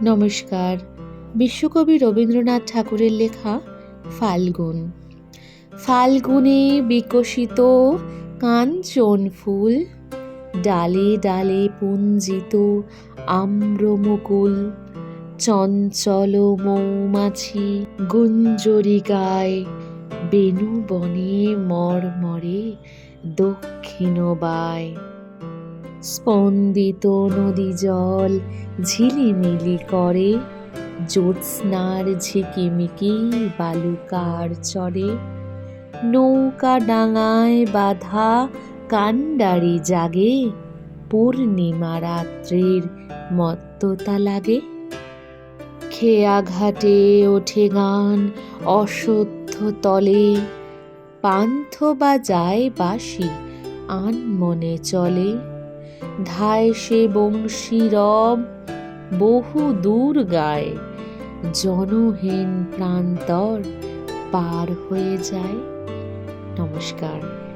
নমস্কার। বিশ্বকবি রবীন্দ্রনাথ ঠাকুরের লেখা ফাল্গুন। ফাল্গুনে বিকশিত কাঞ্চন ফুল, ডালে ডালে পুঞ্জিত আম্রমুকুল, চঞ্চল মৌমাছি গুঞ্জরি গায় বেনু বনে মরমরে দক্ষিণ বায় স্পন্দিত নদী জল ঝিলিমিলি করে, জ্যোৎস্নার ঝিকিমিকি বালুকার চরে। নৌকা ডাঙায় বাঁধা কান্ডারি জাগে, পূর্ণিমা রাত্রির মত্ততা লাগে। খেয়া ঘাটে ওঠে গান অসত্য তলে, পান্থ বাজায় বাঁশি আন মনে চলে। ধায় সে বংশী রব বহু দূর গায়। জনহীন প্রান্তর পার হয়ে যায়। নমস্কার।